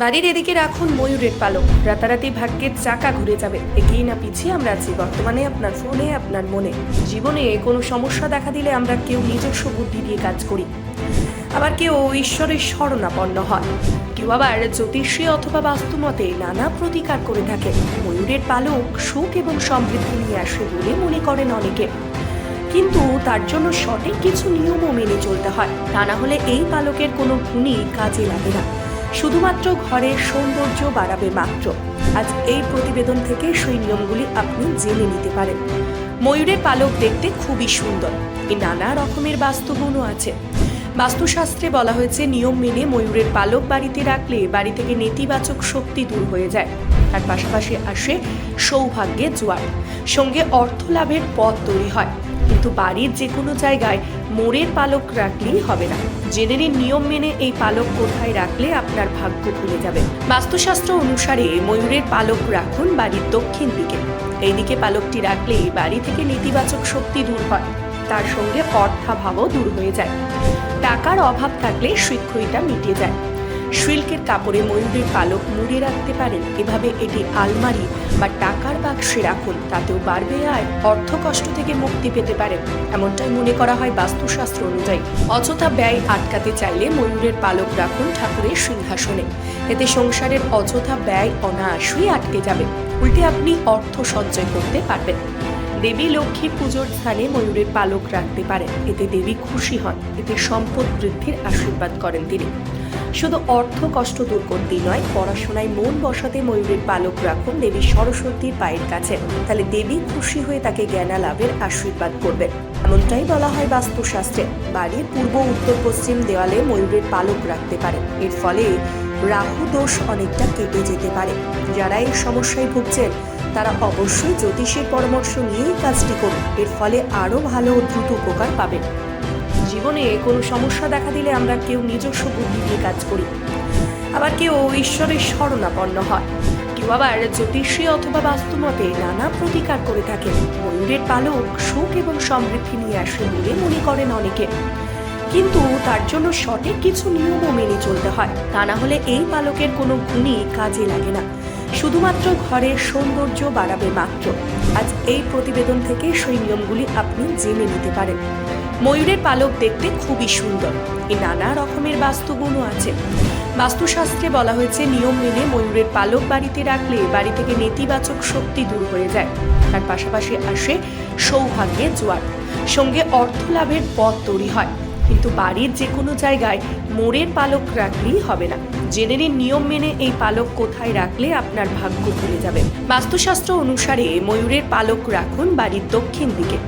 বাড়ির এদিকে রাখুন ময়ূরের পালক। রাতারাতি ভাগ্যের চাকা ঘুরে যাবে। এগিয়ে না পিছিয়ে আমরা আছি বর্তমানে আপনার ফোনে, আপনার মনে। জীবনে কোনো সমস্যা দেখা দিলে আমরা কেউ নিজস্ব বুদ্ধি দিয়ে কাজ করি। আবার কেউ ঈশ্বরের শরণাপন্ন হয় কেউ আবার জ্যোতিষী অথবা বাস্তুমতে নানা প্রতিকার করে থাকে ময়ূরের পালক সুখ এবং সমৃদ্ধি নিয়ে আসে বলে মনে করেন অনেকে। কিন্তু তার জন্য সঠিক কিছু নিয়মও মেনে চলতে হয়। তা না হলে এই পালকের কোনো গুণই কাজে লাগে না। শুধুমাত্র ঘরের সৌন্দর্য বাড়াবে মাত্র। আজ এই প্রতিবেদন থেকে সেই নিয়মগুলি আপনি জেনে নিতে পারেন। ময়ূরের পালক দেখতে খুবই সুন্দর। এই নানা রকমের বাস্তুগুণও আছে। বাস্তুশাস্ত্রে বলা হয়েছে, নিয়ম মেনে ময়ূরের পালক বাড়িতে রাখলে বাড়ি থেকে নেতিবাচক শক্তি দূর হয়ে যায়। তার পাশাপাশি আসে সৌভাগ্যের জোয়ার। সঙ্গে অর্থ লাভের পথ তৈরি হয়। কিন্তু বাড়ির যে কোনো জায়গায় মোড়ের পালক রাখলেই হবে না। জেনে নিন, নিয়ম মেনে এই পালক কোথায় রাখলে আপনার ভাগ্য খুলে যাবে। বাস্তুশাস্ত্র অনুসারে ময়ূরের পালক রাখুন বাড়ির দক্ষিণ দিকে। এই দিকে পালকটি রাখলে বাড়ি থেকে নেতিবাচক শক্তি দূর হয়। তার সঙ্গে অর্থাভাবও দূর হয়ে যায়। টাকার অভাব থাকলে শৃঙ্খলিটা মিটে যায়। সিল্কের কাপড়ে ময়ূরের পালক মুড়ে রাখতে পারেন। এভাবে এটি আলমারি বা টাকার বাক্সে রাখুন, তাতেও বাড়বে আয় অর্থ কষ্ট থেকে মুক্তি পেতে পারেন। এমনটাই মনে করা হয় বাস্তুশাস্ত্র অনুযায়ী। অযথা ব্যয় আটকাতে চাইলে ময়ূরের পালক রাখুন ঠাকুরের সিংহাসনে। এতে সংসারের অযথা ব্যয় অনায়াসই আটকে যাবে। উল্টে আপনি অর্থ সঞ্চয় করতে পারবেন। দেবী লক্ষ্মী পুজোর স্থানে ময়ূরের পালক রাখতে পারেন। এতে দেবী খুশি হন। এতে সম্পদ বৃদ্ধির আশীর্বাদ করেন তিনি। শুধু অর্থ কষ্ট দূর করতেই নয়, পড়াশোনায় মন বসাতে ময়ূরের পালক রাখুন দেবী সরস্বতীর পায়ের কাছে। তাহলে দেবী খুশি হয়ে তাকে জ্ঞানা লাভের আশীর্বাদ করবেন। এমনটাই বলা হয় বাস্তুশাস্ত্রে। বাড়ির পূর্ব, উত্তর, পশ্চিম দেওয়ালে ময়ূরের পালক রাখতে পারে এর ফলে রাহু দোষ অনেকটা কেটে যেতে পারে। যারা এই সমস্যায় ভুগছেন, তারা অবশ্যই জ্যোতিষের পরামর্শ নিয়েই কাজটি করুন। এর ফলে আরও ভালো দ্রুত উপকার পাবেন। জীবনে কোনো সমস্যা দেখা দিলে আমরা কেউ নিজস্ব বুদ্ধি দিয়ে কাজ করি। আবার কেউ ঈশ্বরের শরণাপন্ন হয়। কেউ আবার জ্যোতিষী অথবা বাস্তুমতে নানা প্রতিকার করে থাকেন। ময়ূরের পালক সুখ এবং সমৃদ্ধি নিয়ে আসে বলে মনে করেন অনেকে। কিন্তু তার জন্য সঠিক কিছু নিয়মও মেনে চলতে হয়। তা না হলে এই পালকের কোনো গুণই কাজে লাগে না। শুধুমাত্র ঘরের সৌন্দর্য বাড়াবে মাত্র। আজ এই প্রতিবেদন থেকে সেই নিয়মগুলি আপনি জেনে নিতে পারেন। ময়ূরের পালক দেখতে খুবই সুন্দর। এই নানা রকমের বাস্তুগুণও আছে। বাস্তুশাস্ত্রে বলা হয়েছে, নিয়ম মেনে ময়ূরের পালক বাড়িতে রাখলে বাড়ি থেকে নেতিবাচক শক্তি দূর হয়ে যায়। তার পাশাপাশি আসে সৌভাগ্যের জোয়ার। সঙ্গে অর্থ লাভের পথ তৈরি হয়। কিন্তু বাড়ির যে কোনো জায়গায় মোড়ের পালক রাখলেই হবে না। জেনে নিন নিয়ম মেনে এই পালক কোথায় রাখলে আপনার ভাগ্য খুলে যাবে। বাস্তুশাস্ত্র অনুসারে ময়ূরের পালক রাখুন বাড়ির দক্ষিণ দিকে।